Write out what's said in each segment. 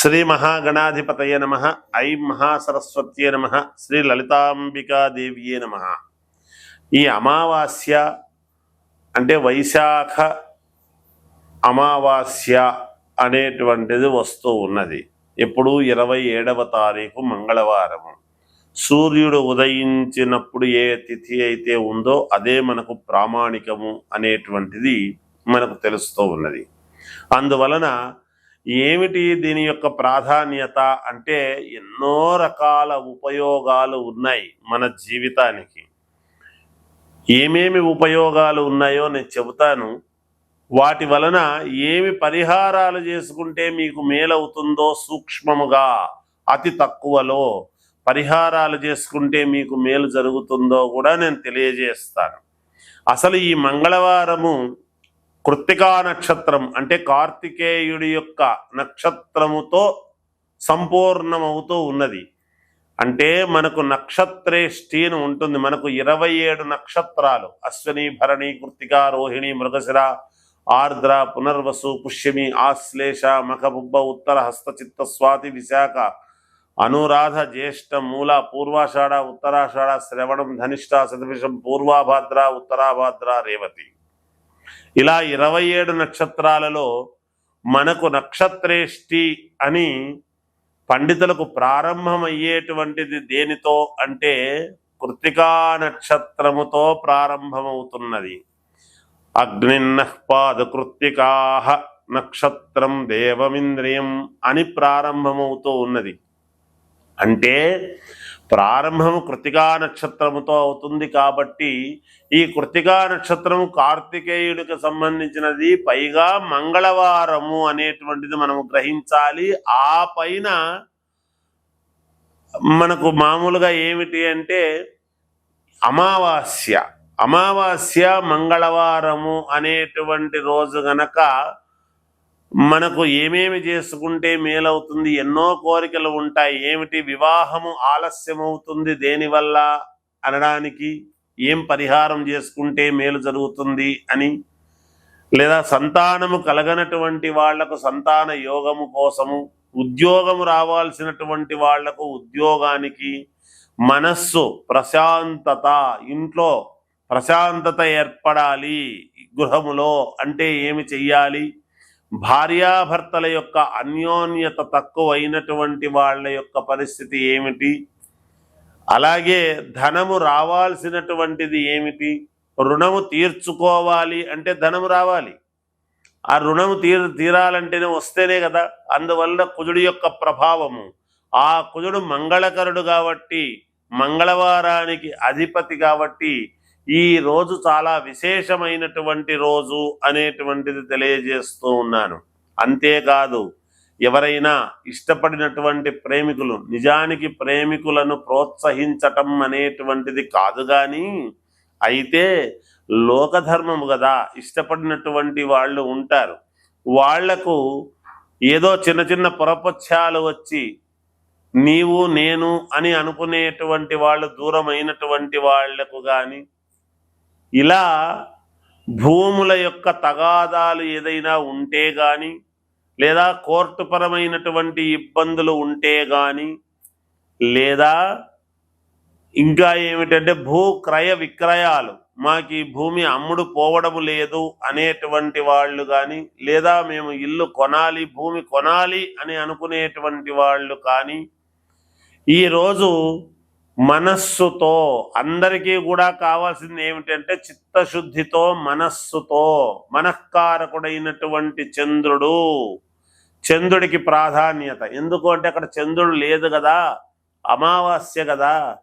శ్రీ మహాగణాధిపతయ నమ ఐ మహాసరస్వత్యే నమ శ్రీ లలితాంబికాదేవ్యే నమ. ఈ అమావాస్య అంటే వైశాఖ అమావాస్య అనేటువంటిది వస్తూ ఉన్నది. ఎప్పుడు ఇరవై ఏడవ తారీఖు మంగళవారం సూర్యుడు ఉదయించినప్పుడు ఏ తిథి అయితే ఉందో అదే మనకు ప్రామాణికము అనేటువంటిది మనకు తెలుస్తూ ఉన్నది. అందువలన ఏమిటి దీని యొక్క ప్రాధాన్యత అంటే ఎన్నో రకాల ఉపయోగాలు ఉన్నాయి మన జీవితానికి. ఏమేమి ఉపయోగాలు ఉన్నాయో నేను చెబుతాను. వాటి వలన ఏమి పరిహారాలు చేసుకుంటే మీకు మేలవుతుందో సూక్ష్మముగా అతి తక్కువలో పరిహారాలు చేసుకుంటే మీకు మేలు జరుగుతుందో కూడా నేను తెలియజేస్తాను. అసలు ఈ మంగళవారము కృత్తికా నక్షత్రం అంటే కార్తికేయుడి యొక్క నక్షత్రముతో సంపూర్ణమవుతూ ఉన్నది. అంటే మనకు నక్షత్రేష్టి అని ఉంటుంది. మనకు ఇరవై ఏడు నక్షత్రాలు. అశ్వని భరణి కృత్తిక రోహిణి మృగశిర ఆర్ద్ర పునర్వసు పుష్యమి ఆశ్లేష మఖబుబ్బ ఉత్తర హస్తచిత్త స్వాతి విశాఖ అనురాధ జ్యేష్ఠ మూల పూర్వాషాఢ ఉత్తరాషాఢ శ్రవణం ధనిష్ట శతభిషం పూర్వాభాద్ర ఉత్తరాభాద్ర రేవతి. ఇలా ఇరవై ఏడు నక్షత్రాలలో మనకు నక్షత్రేష్టి అని పండితులకు ప్రారంభమయ్యేటువంటిది దేనితో అంటే కృతికా నక్షత్రముతో ప్రారంభమవుతున్నది. అగ్నిన్న పాదకృత్తికా నక్షత్రం దేవమింద్రియం అని ప్రారంభమవుతూ ఉన్నది. అంటే ప్రారంభము కృతికా నక్షత్రముతో అవుతుంది కాబట్టి ఈ కృతికా నక్షత్రము కార్తికేయుడికి సంబంధించినది. పైగా మంగళవారము అనేటువంటిది మనము గ్రహించాలి. ఆ పైన మనకు మామూలుగా ఏమిటి అంటే అమావాస్య. అమావాస్య మంగళవారము అనేటువంటి రోజు గనక మనకు ఏమేమి చేసుకుంటే మేలవుతుంది ఎన్నో కోరికలు ఉంటాయి ఏమిటి వివాహము ఆలస్యమవుతుంది దేనివల్ల అనడానికి ఏం పరిహారం చేసుకుంటే మేలు జరుగుతుంది అని లేదా సంతానము కలగనటువంటి వాళ్ళకు సంతాన యోగము కోసము ఉద్యోగము రావాల్సినటువంటి వాళ్ళకు ఉద్యోగానికి మనస్సు ప్రశాంతత ఇంట్లో ప్రశాంతత ఏర్పడాలి గృహములో అంటే ఏమి చెయ్యాలి? భార్యాభర్తల యొక్క అన్యోన్యత తక్కువైనటువంటి వాళ్ళ యొక్క పరిస్థితి ఏమిటి? అలాగే ధనము రావాల్సినటువంటిది ఏమిటి? రుణము తీర్చుకోవాలి అంటే ధనము రావాలి. ఆ రుణము తీర్ తీరాలంటేనే వస్తేనే కదా. అందువల్ల కుజుడి యొక్క ప్రభావము. ఆ కుజుడు మంగళకరుడు కాబట్టి మంగళవారానికి అధిపతి కాబట్టి ఈ రోజు చాలా విశేషమైనటువంటి రోజు అనేటువంటిది తెలియజేస్తూ ఉన్నాను. అంతేకాదు ఎవరైనా ఇష్టపడినటువంటి ప్రేమికులు నిజానికి ప్రేమికులను ప్రోత్సహించటం అనేటువంటిది కాదు కానీ అయితే లోకధర్మము కదా ఇష్టపడినటువంటి వాళ్ళు ఉంటారు. వాళ్ళకు ఏదో చిన్న చిన్న పొరపక్షాలు వచ్చి నీవు నేను అని అనుకునేటువంటి వాళ్ళు దూరమైనటువంటి వాళ్ళకు కానీ ఇలా భూముల యొక్క తగాదాలు ఏదైనా ఉంటే కానీ లేదా కోర్టుపరమైనటువంటి ఇబ్బందులు ఉంటే కానీ లేదా ఇంకా ఏమిటంటే భూ క్రయ విక్రయాలు మాకు ఈ భూమి అమ్ముడు పోవడం లేదు అనేటువంటి వాళ్ళు కానీ లేదా మేము ఇల్లు కొనాలి భూమి కొనాలి అని అనుకునేటువంటి వాళ్ళు కానీ ఈరోజు మనస్సుతో అందరికీ కూడా కావాల్సింది ఏమిటంటే చిత్తశుద్ధితో మనస్సుతో మనఃకారకుడైనటువంటి చంద్రుడు. చంద్రుడికి ప్రాధాన్యత. ఎందుకు అంటే అక్కడ చంద్రుడు లేదు కదా అమావాస్య కదా.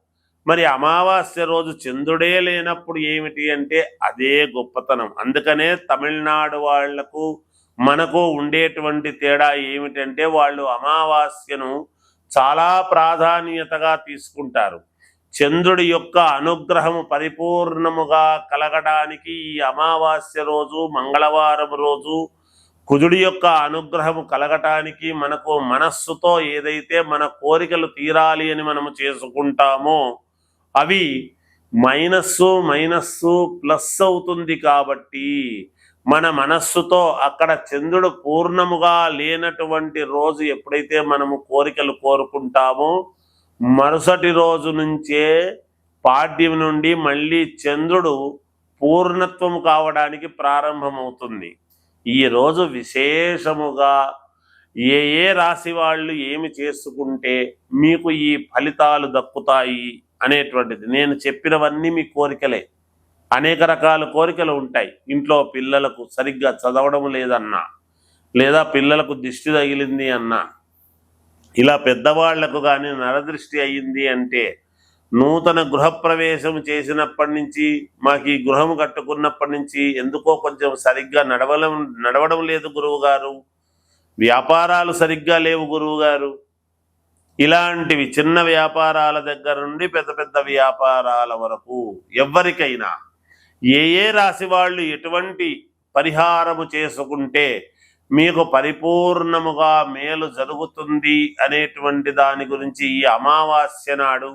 మరి అమావాస్య రోజు చంద్రుడే లేనప్పుడు ఏమిటి అంటే అదే గొప్పతనం. అందుకనే తమిళనాడు వాళ్ళకు మనకు ఉండేటువంటి తేడా ఏమిటంటే వాళ్ళు అమావాస్యను చాలా ప్రాధాన్యతగా తీసుకుంటారు. చంద్రుడి యొక్క అనుగ్రహము పరిపూర్ణముగా కలగడానికి ఈ అమావాస్య రోజు మంగళవారం రోజు కుజుడి యొక్క అనుగ్రహము కలగటానికి మనకు మనస్సుతో ఏదైతే మన కోరికలు తీరాలి అని మనము చేసుకుంటామో అవి మైనస్సు మైనస్సు ప్లస్ అవుతుంది కాబట్టి మన మనస్సుతో అక్కడ చంద్రుడు పూర్ణముగా లేనటువంటి రోజు ఎప్పుడైతే మనము కోరికలు కోరుకుంటామో మరుసటి రోజు నుంచే పాడ్యం నుండి మళ్ళీ చంద్రుడు పూర్ణత్వం కావడానికి ప్రారంభమవుతుంది. ఈ రోజు విశేషముగా ఏ ఏ రాశి వాళ్ళు ఏమి చేసుకుంటే మీకు ఈ ఫలితాలు దక్కుతాయి అనేటువంటిది. నేను చెప్పినవన్నీ మీ కోరికలే. అనేక రకాల కోరికలు ఉంటాయి. ఇంట్లో పిల్లలకు సరిగ్గా చదవడం లేదన్నా లేదా పిల్లలకు దిష్టి తగిలింది అన్నా ఇలా పెద్దవాళ్ళకు కానీ నరదృష్టి అయ్యింది అంటే నూతన గృహప్రవేశం చేసినప్పటి నుంచి మాకు ఈ గృహం కట్టుకున్నప్పటి నుంచి ఎందుకో కొంచెం సరిగ్గా నడవడం నడవడం లేదు గురువు గారు వ్యాపారాలు సరిగ్గా లేవు గురువు గారు ఇలాంటివి చిన్న వ్యాపారాల దగ్గర నుండి పెద్ద పెద్ద వ్యాపారాల వరకు ఎవరికైనా ఏ ఏ రాశి వాళ్ళు ఎటువంటి పరిహారము చేసుకుంటే మీకు పరిపూర్ణముగా మేలు జరుగుతుంది అనేటువంటి దాని గురించి ఈ అమావాస్య నాడు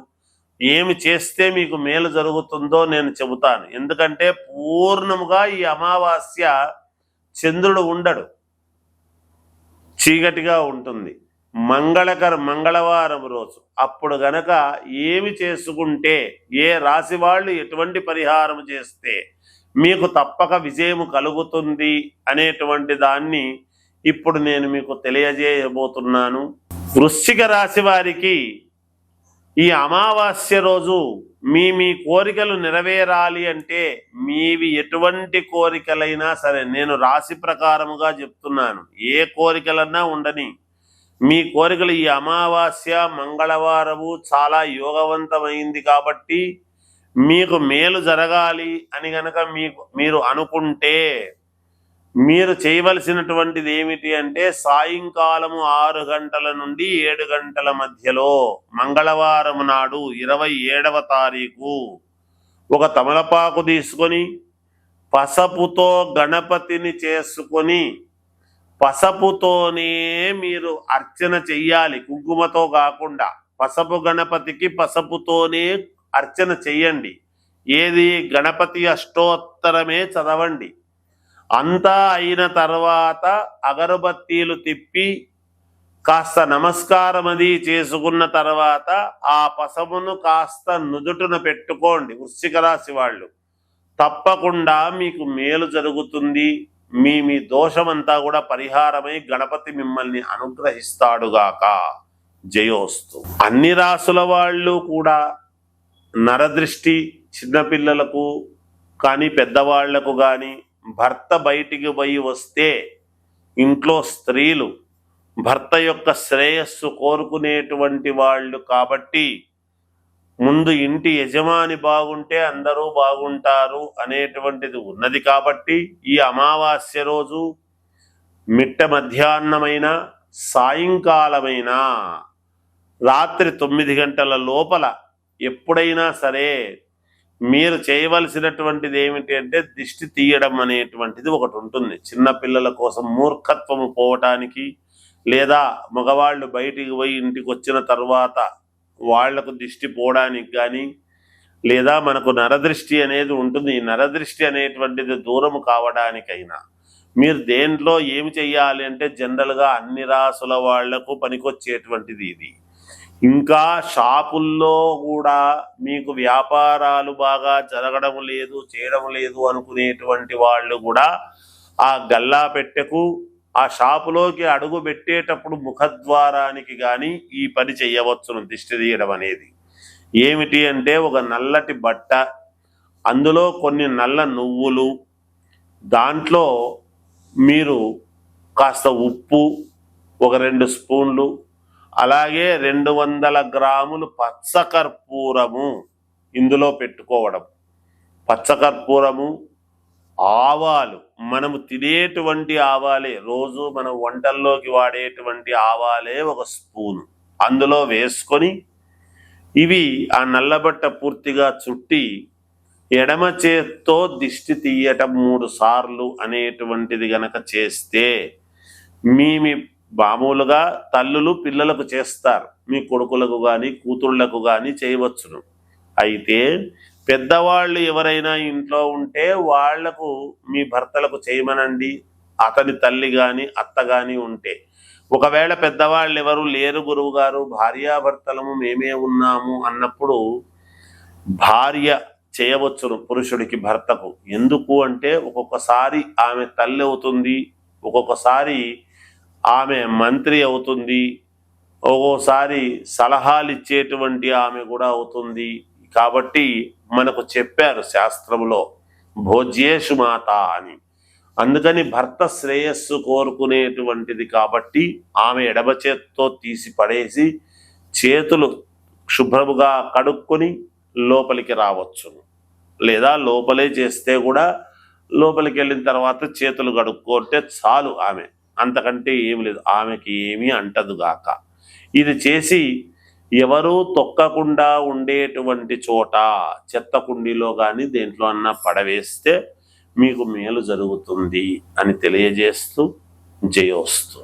ఏమి చేస్తే మీకు మేలు జరుగుతుందో నేను చెబుతాను. ఎందుకంటే పూర్ణముగా ఈ అమావాస్య చంద్రుడు ఉండడు. చీకటిగా ఉంటుంది. మంగళకర మంగళవారం రోజు. అప్పుడు గనక ఏమి చేసుకుంటే ఏ రాశి వాళ్ళు ఎటువంటి పరిహారం చేస్తే మీకు తప్పక విజయము కలుగుతుంది అనేటువంటి దాన్ని ఇప్పుడు నేను మీకు తెలియజేయబోతున్నాను. వృశ్చిక రాశి వారికి ఈ అమావాస్య రోజు మీ మీ కోరికలు నెరవేరాలి అంటే మీవి ఎటువంటి కోరికలైనా సరే నేను రాశి ప్రకారముగా చెప్తున్నాను. ఏ కోరికలన్నా ఉండని మీ కోరికలు ఈ అమావాస్య మంగళవారము చాలా యోగవంతమైంది కాబట్టి మీకు మేలు జరగాలి అని గనక మీకు మీరు అనుకుంటే మీరు చేయవలసినటువంటిది ఏమిటి అంటే సాయంకాలము ఆరు గంటల నుండి ఏడు గంటల మధ్యలో మంగళవారం నాడు ఇరవై ఏడవ తారీఖు ఒక తమలపాకు తీసుకొని పసపుతో గణపతిని చేసుకొని పసపుతోనే మీరు అర్చన చెయ్యాలి. కుంకుమతో కాకుండా పసపు గణపతికి పసపుతోనే అర్చన చెయ్యండి. ఏది గణపతి అష్టోత్తరమే చదవండి. అంతా అయిన తర్వాత అగరబత్తీలు తిప్పి కాస్త నమస్కారం అది చేసుకున్న తర్వాత ఆ పసమును కాస్త నుదుటున పెట్టుకోండి వృశ్చిక రాశి వాళ్ళు. తప్పకుండా మీకు మేలు జరుగుతుంది. మీ మీ దోషమంతా కూడా పరిహారమై గణపతి మిమ్మల్ని అనుగ్రహిస్తాడుగాక జయోస్తు. అన్ని రాసుల వాళ్ళు కూడా నరదృష్టి చిన్నపిల్లలకు కానీ పెద్దవాళ్ళకు కానీ భర్త బయటికి పోయి వస్తే ఇంట్లో స్త్రీలు భర్త యొక్క శ్రేయస్సు కోరుకునేటువంటి వాళ్ళు కాబట్టి ముందు ఇంటి యజమాని బాగుంటే అందరూ బాగుంటారు అనేటువంటిది ఉన్నది కాబట్టి ఈ అమావాస్య రోజు మిట్ట మధ్యాహ్నమైన సాయంకాలమైన రాత్రి తొమ్మిది గంటల లోపల ఎప్పుడైనా సరే మీరు చేయవలసినటువంటిది ఏమిటి అంటే దిష్టి తీయడం అనేటువంటిది ఒకటి ఉంటుంది. చిన్నపిల్లల కోసం మూర్ఖత్వము పోవటానికి లేదా మగవాళ్ళు బయటికి పోయి ఇంటికి వచ్చిన తర్వాత వాళ్ళకు దిష్టి పోవడానికి కానీ లేదా మనకు నరదృష్టి అనేది ఉంటుంది. ఈ నరదృష్టి అనేటువంటిది దూరం కావడానికైనా మీరు దేంట్లో ఏమి చెయ్యాలి అంటే జనరల్గా అన్ని రాసుల వాళ్ళకు పనికొచ్చేటువంటిది ఇది. ఇంకా షాపుల్లో కూడా మీకు వ్యాపారాలు బాగా జరగడం లేదు చేయడం లేదు అనుకునేటువంటి వాళ్ళు కూడా ఆ గల్లా పెట్టెకు ఆ షాపులోకి అడుగు పెట్టేటప్పుడు ముఖద్వారానికి కానీ ఈ పని చేయవచ్చును దిష్టి తీయడం అనేది. ఏమిటి అంటే ఒక నల్లటి బట్ట అందులో కొన్ని నల్ల నువ్వులు దాంట్లో మీరు కాస్త ఉప్పు ఒక రెండు స్పూన్లు అలాగే రెండు వందల గ్రాములు పచ్చకర్పూరము ఇందులో పెట్టుకోవడం. పచ్చకర్పూరము ఆవాలు మనము తినేటువంటి ఆవాలే రోజు మనం వంటల్లోకి వాడేటువంటి ఆవాలే ఒక స్పూను. అందులో వేసుకొని ఇవి ఆ నల్లబట్ట పూర్తిగా చుట్టి ఎడమ చేత్తో దిష్టి తీయటం మూడు సార్లు అనేటువంటిది గనక చేస్తే మీ మీ మామూలుగా తల్లులు పిల్లలకు చేస్తారు. మీ కొడుకులకు కానీ కూతుళ్ళకు కానీ చేయవచ్చును. అయితే పెద్దవాళ్ళు ఎవరైనా ఇంట్లో ఉంటే వాళ్ళకు మీ భర్తలకు చేయమనండి. అతని తల్లి కానీ అత్త కానీ ఉంటే. ఒకవేళ పెద్దవాళ్ళు ఎవరు లేరు గురువు గారు భార్యాభర్తలము మేమే ఉన్నాము అన్నప్పుడు భార్య చేయవచ్చును పురుషుడికి భర్తకు. ఎందుకు అంటే ఒక్కొక్కసారి ఆమె తల్లి అవుతుంది ఒక్కొక్కసారి ఆమె మంత్రి అవుతుంది. ఒక్కోసారి సలహాలు ఇచ్చేటువంటి ఆమె కూడా అవుతుంది. కాబట్టి మనకు చెప్పారు శాస్త్రంలో భోజ్యేషు మాత అని. అందుకని భర్త శ్రేయస్సు కోరుకునేటువంటిది కాబట్టి ఆమె ఎడమ చేత్తో తీసి పడేసి చేతులు శుభ్రముగా కడుక్కొని లోపలికి రావచ్చును లేదా లోపలే చేస్తే కూడా లోపలికి వెళ్ళిన తర్వాత చేతులు కడుక్కుంటే చాలు ఆమె. అంతకంటే ఏమి లేదు. ఆమెకి ఏమీ అంటదు గాక. ఇది చేసి ఎవరూ తొక్కకుండా ఉండేటువంటి చోట చెత్త కుండీలో కానీ దేంట్లో అన్నా పడవేస్తే మీకు మేలు జరుగుతుంది అని తెలియజేస్తూ జయోస్తు.